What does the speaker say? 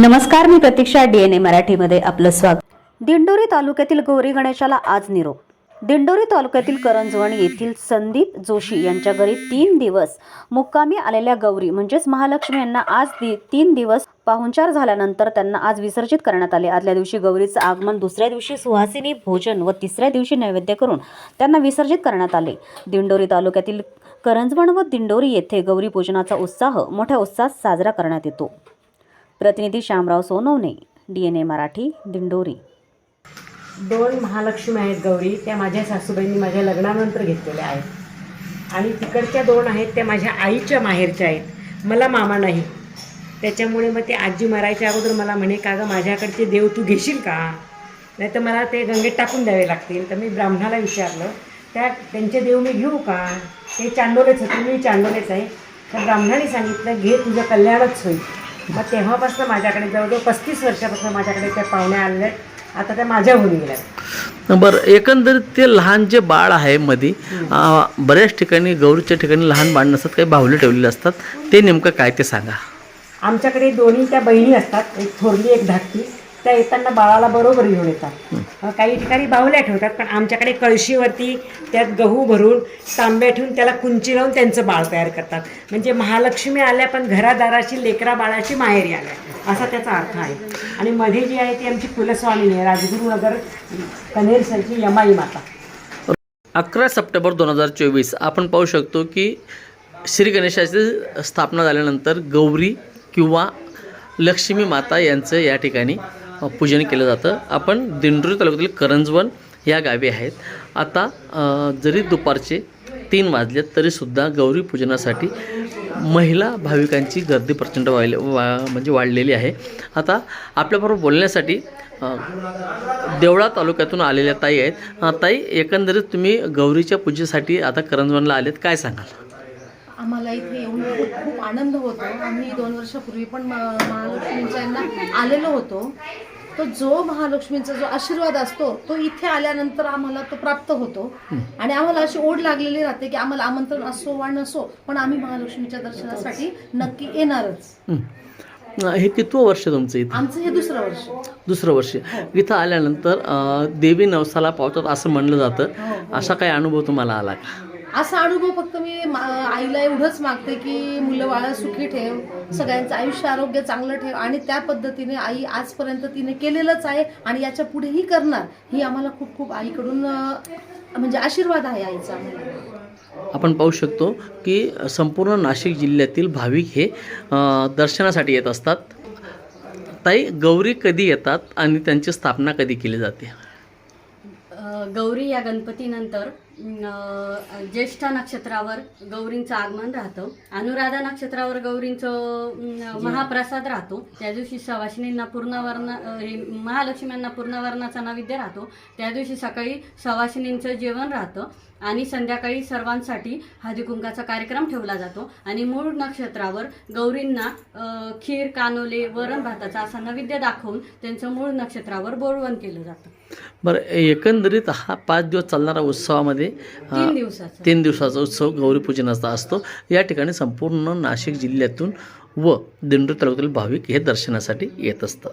नमस्कार मी प्रतीक्षा डीएनए मराठीमध्ये आपलं स्वागत. दिंडोरी तालुक्यातील गौरी गणेशाला आज निरोप. दिंडोरी तालुक्यातील करंजवण येथील संदीप जोशी यांच्या घरी तीन दिवस मुक्कामी आलेल्या गौरी म्हणजेच महालक्ष्मी यांना आज दि तीन दिवस पाहुणचार झाल्यानंतर त्यांना आज विसर्जित करण्यात आले. आदल्या दिवशी गौरीचं आगमन दुसऱ्या दिवशी सुहासिनी भोजन व तिसऱ्या दिवशी नैवेद्य करून त्यांना विसर्जित करण्यात आले. दिंडोरी तालुक्यातील करंजवण व दिंडोरी येथे गौरी पूजनाचा उत्साह मोठ्या उत्साहात साजरा करण्यात येतो. प्रतिनिधी Shyamrao Sonawane D N A Marathi Dindori. दोन महालक्ष्मी आहेत गौरी त्या माझ्या सासूबाईंनी माझ्या लग्नानंतर घेतलेल्या आहेत. आणि तिकडच्या दोन आहेत त्या माझ्या आईच्या माहेरच्या आहेत. मला मामा नाही. त्याच्यामुळे मग ते आजी मरायच्या अगोदर मला म्हणे का गं माझ्याकडचे देव तू घेशील का? नाही तर मला ते गंगेत टाकून द्यावे लागतील. तर मी ब्राह्मणाला विचारलं त्या त्यांचे देव मी घेऊ का? ते चांडोलेच होते मी चांडोलेच आहे. तर ब्राह्मणाने सांगितलं घे तुझं कल्याणच होईल. मग तेव्हापासून माझ्याकडे जवळजवळ पस्तीस वर्षापासून माझ्याकडे त्या पाहुण्या आहेत. आता त्या माझ्या होऊन गेल्या बरं एकंदरीत ते लहान जे बाळ आहे मध्ये बऱ्याच ठिकाणी गौरीच्या ठिकाणी लहान बाळ नसतात काही बाहुले ठेवलेले असतात. ते नेमकं काय ते सांगा. आमच्याकडे दोन्ही त्या बहिणी असतात. एक थोरली एक धाकटी. त्या येताना बाळाला बरोबर घेऊन येतात. काही ठिकाणी बाहुल्या ठेवतात पण आमच्याकडे कळशीवरती त्यात गहू भरून तांब्या ठेवून त्याला कुंची लावून त्यांचं बाळ तयार करतात. म्हणजे महालक्ष्मी आल्या पण घरादाराची लेकरा बाळाची माहेरी आल्या. असा त्याचा अर्थ आहे. आणि मध्ये जी आहे ती आमची कुलस्वामिनी आहे राजगुरुनगर कन्हेरसरची यमाई माता. अकरा सप्टेंबर दोन हजार चोवीस आपण पाहू शकतो की श्री गणेशाची स्थापना झाल्यानंतर गौरी किंवा लक्ष्मी माता यांचं या ठिकाणी पूजन केलं जातं. आपण दिंडोरी तालुक्यातील करंजवन या गावी आहेत. आता जरी दुपारचे तीन वाजले तरीसुद्धा गौरी पूजनासाठी महिला भाविकांची गर्दी प्रचंड वाढले वा म्हणजे वाढलेली आहे. आता आपल्याबरोबर बोलण्यासाठी देवळा तालुक्यातून आलेल्या ताई आहेत. ताई एकंदरीत तुम्ही गौरीच्या पूजेसाठी आता करंजवनला आलेत. काय सांगाल? आम्हाला इथे येऊन खूप आनंद होतो. आम्ही दोन वर्षापूर्वी पण महालक्ष्मींच्या यांना आलेलो होतो. तो जो महालक्ष्मींचा जो आशीर्वाद असतो तो इथे आल्यानंतर आम्हाला तो प्राप्त होतो. आणि आम्हाला अशी ओढ लागलेली राहते की आम्हाला आमंत्रण असो वा नसो पण आम्ही महालक्ष्मीच्या दर्शनासाठी नक्की येणारच. हं. हे कितवं वर्ष तुमचं इथं? आमचं हे दुसरं वर्ष. दुसरं वर्ष. इथं आल्यानंतर देवी नवसाला पावतात असं म्हणलं जातं. असा काही अनुभव तुम्हाला आला का? असा अनुभव फक्त मी मा- आईला एवढंच मागते की मुलं बाळा सुखी ठेव सगळ्यांचं आयुष्य आरोग्य चांगलं ठेव आणि त्या पद्धतीने आई आजपर्यंत तिने केलेलंच आहे आणि याच्या पुढेही करणार ही आम्हाला खूप खूप आईकडून म्हणजे आशीर्वाद आहे आईचा. आपण पाहू शकतो की संपूर्ण नाशिक जिल्ह्यातील भाविक हे दर्शनासाठी येत असतात. ताई गौरी कधी येतात आणि त्यांची स्थापना कधी केली जाते? गौरी या गणपतीनंतर ज्येष्ठ नक्षत्रावर गौरींचं आगमन राहतं. अनुराधा नक्षत्रावर गौरींचं महाप्रसाद राहतो. त्या दिवशी सवाशिनींना पूर्णवर्ण हे महालक्ष्म्यांना पूर्णवर्णाचा नैवेद्य राहतो. त्या दिवशी सकाळी सवाशिनींचं जेवण राहतं आणि संध्याकाळी सर्वांसाठी हळदीकुंकाचा कार्यक्रम ठेवला जातो. आणि मूळ नक्षत्रावर गौरींना खीर कानोले वरण भाताचा असा नैवेद्य दाखवून त्यांचं मूळ नक्षत्रावर बोळवण केलं जातं. बरं एकंदरीत हा पाच दिवस चालणारा उत्सवामध्ये तीन दिवसाचं. तीन दिवसाचा उत्सव गौरीपूजनाचा असतो. या ठिकाणी संपूर्ण नाशिक जिल्ह्यातून व दिंडोरी तालुक्यातील भाविक हे दर्शनासाठी येत असतात.